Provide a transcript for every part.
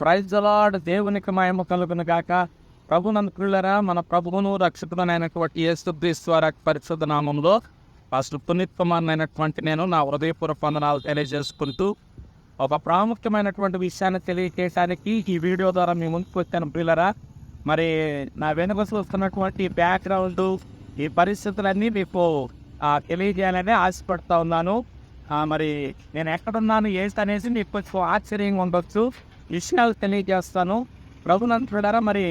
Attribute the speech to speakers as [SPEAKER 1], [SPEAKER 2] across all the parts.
[SPEAKER 1] Praise lord దేవునికి మహిమ కలుగును గాక. ప్రభునందుకులరా మన ప్రభువును రక్షకుడనైనటువంటి యేసుక్రీస్తు వారి పరిశుద్ధ నామంలో ఫస్ట్ పునీత్ కుమార్ అయినటువంటి నేను నా హృదయపూర్వక వందనాలు తెలియజేసుకుంటూ ఒక ప్రాముఖ్యమైనటువంటి విషయాన్ని తెలియజేయడానికి ఈ వీడియో ద్వారా మీ ముందుకు వచ్చాను ప్రియులరా. మరి నా వెనుక చూస్తున్నటువంటి బ్యాక్గ్రౌండ్ ఈ పరిస్థితులన్నీ మీకు తెలియజేయాలని ఆశపడుతూ ఉన్నాను. మరి నేను ఎక్కడున్నాను ఏంటి అనేసి మీకు కొంచెం ఆశ్చర్యంగా ఉండొచ్చు. విషయాలు తెలియజేస్తాను. ప్రభునంతుడారా మరి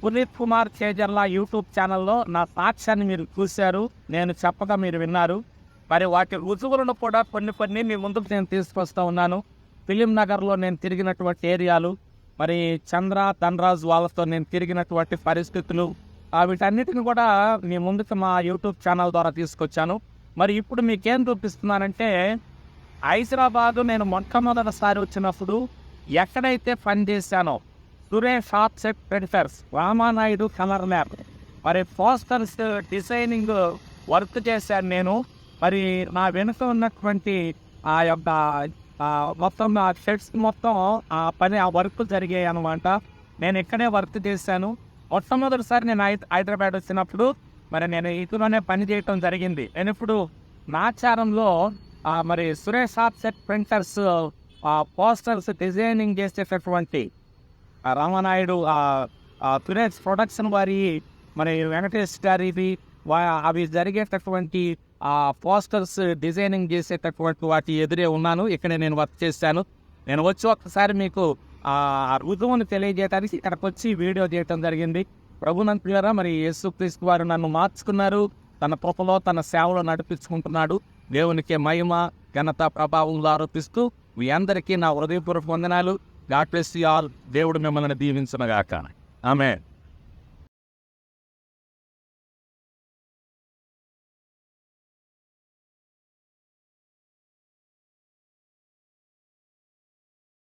[SPEAKER 1] పునీత్ కుమార్ చేజర్ల యూట్యూబ్ ఛానల్లో నా సాక్ష్యాన్ని మీరు చూశారు. నేను చెప్పగా మీరు విన్నారు. మరి వాటి రుజువులను కూడా కొన్ని కొన్ని మీ ముందుకు నేను తీసుకొస్తూ ఉన్నాను. ఫిలిం నగర్లో నేను తిరిగినటువంటి ఏరియాలు మరి చంద్ర ధనరాజ్ వాళ్ళతో నేను తిరిగినటువంటి పరిస్థితులు వీటన్నిటిని కూడా మీ ముందుకు మా యూట్యూబ్ ఛానల్ ద్వారా తీసుకొచ్చాను. మరి ఇప్పుడు మీకేం చూపిస్తున్నానంటే హైదరాబాదు నేను మొట్టమొదటిసారి వచ్చినప్పుడు ఎక్కడైతే పని చేశానో సురేష్ షాప్ సెట్ పెడిఫర్స్ రామానాయుడు కలర్ మ్యాప్ మరి పోస్టర్స్ డిజైనింగ్ వర్క్ చేశాను నేను. మరి నా వెనుక ఉన్నటువంటి ఆ యొక్క మొత్తం ఆ షెడ్స్ మొత్తం ఆ పని ఆ వర్క్ జరిగాయి అనమాట నేను ఇక్కడే వర్క్ చేశాను. మొట్టమొదటిసారి నేను హై- హైదరాబాద్ వచ్చినప్పుడు మరి నేను ఇటులోనే పని చేయటం జరిగింది. నేను ఇప్పుడు నాచారంలో మరి సురేష్ ఆప్సెట్ ప్రింటర్స్ ఆ పోస్టర్స్ డిజైనింగ్ చేసేటటువంటి రామనాయుడు సురేష్ ప్రొడక్షన్ వారి మరి వెంకటేష్ గారివి వా అవి జరిగేటటువంటి ఆ పోస్టర్స్ డిజైనింగ్ చేసేటటువంటి వాటి ఎదురే ఉన్నాను. ఇక్కడ నేను వర్క్ చేశాను. నేను వచ్చి ఒక్కసారి మీకు ఆ రుజువును తెలియజేయడానికి ఇక్కడికి వచ్చి వీడియో చేయటం జరిగింది. ప్రభునంతులారా మరి యేసుక్రీస్తు వారు నన్ను మార్చుకున్నారు. తన పొప్పలో తన సేవలో నడిపించుకుంటున్నాడు. దేవునికి మహిమ ఘనత ప్రభావం ఆరోపిస్తూ మీ అందరికీ నా హృదయపూర్వక వందనాలు. గాడ్ బ్లెస్ యు ఆల్ దేవుడు మిమ్మల్ని దీవించనగాక ఆమె